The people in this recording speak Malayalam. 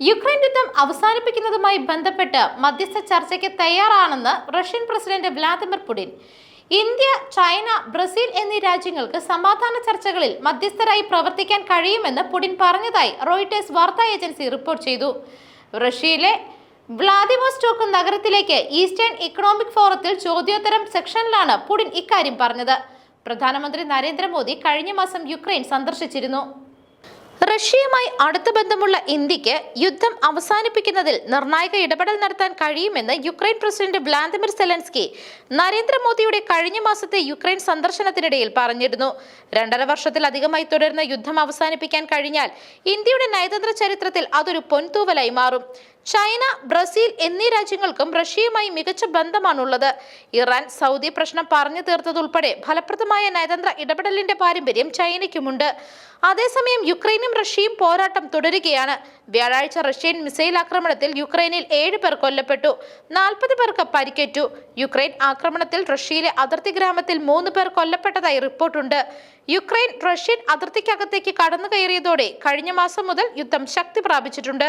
യുക്രൈൻ യുദ്ധം അവസാനിപ്പിക്കുന്നതുമായി ബന്ധപ്പെട്ട് മധ്യസ്ഥ ചർച്ചയ്ക്ക് തയ്യാറാണെന്ന് Russian president Vladimir Putin. India China Brazil എന്നീ രാജ്യങ്ങൾക്ക് സമാധാന ചർച്ചകളിൽ മധ്യസ്ഥരായി പ്രവർത്തിക്കാൻ കഴിയുമെന്ന് പുടിൻ പറഞ്ഞതായി റോയിട്ടേഴ്സ് വാർത്താ ഏജൻസി റിപ്പോർട്ട് ചെയ്തു. റഷ്യയിലെ വ്ളാദിവോസ്റ്റോക്ക് നഗരത്തിലേക്ക് ഈസ്റ്റേൺ ഇക്കണോമിക് ഫോറത്തിൽ ചോദ്യോത്തരം സെക്ഷനിലാണ് പുടിൻ ഇക്കാര്യം പറഞ്ഞത്. പ്രധാനമന്ത്രി നരേന്ദ്രമോദി കഴിഞ്ഞ മാസം യുക്രൈൻ സന്ദർശിച്ചിരുന്നു. റഷ്യയുമായി അടുത്ത ബന്ധമുള്ള ഇന്ത്യയ്ക്ക് യുദ്ധം അവസാനിപ്പിക്കുന്നതിൽ നിർണായക ഇടപെടൽ നടത്താൻ കഴിയുമെന്ന് യുക്രൈൻ പ്രസിഡന്റ് വ്ളാദിമിർ സെലൻസ്കി നരേന്ദ്രമോദിയുടെ കഴിഞ്ഞ മാസത്തെ യുക്രൈൻ സന്ദർശനത്തിനിടയിൽ പറഞ്ഞിരുന്നു. രണ്ടര വർഷത്തിലധികമായി തുടരുന്ന യുദ്ധം അവസാനിപ്പിക്കാൻ കഴിഞ്ഞാൽ ഇന്ത്യയുടെ നയതന്ത്ര ചരിത്രത്തിൽ അതൊരു പൊൻതൂവലായി മാറും. ചൈന ബ്രസീൽ എന്നീ രാജ്യങ്ങൾക്കും റഷ്യയുമായി മികച്ച ബന്ധമാണുള്ളത്. ഇറാൻ സൗദി പ്രശ്നം പറഞ്ഞു തീർത്തതുൾപ്പെടെ ഫലപ്രദമായ നയതന്ത്ര ഇടപെടലിന്റെ പാരമ്പര്യം ചൈനയ്ക്കുമുണ്ട്. അതേസമയം യുക്രൈനും റഷ്യയും പോരാട്ടം തുടരുകയാണ്. വ്യാഴാഴ്ച റഷ്യൻ മിസൈൽ ആക്രമണത്തിൽ യുക്രൈനിൽ ഏഴ് പേർ കൊല്ലപ്പെട്ടു നാൽപ്പത് പേർക്ക് പരിക്കേറ്റു. യുക്രൈൻ ആക്രമണത്തിൽ റഷ്യയിലെ അതിർത്തി ഗ്രാമത്തിൽ മൂന്ന് പേർ കൊല്ലപ്പെട്ടതായി റിപ്പോർട്ടുണ്ട്. യുക്രൈൻ റഷ്യൻ അതിർത്തിക്കകത്തേക്ക് കടന്നു കയറിയതോടെ കഴിഞ്ഞ മാസം മുതൽ യുദ്ധം ശക്തി പ്രാപിച്ചിട്ടുണ്ട്.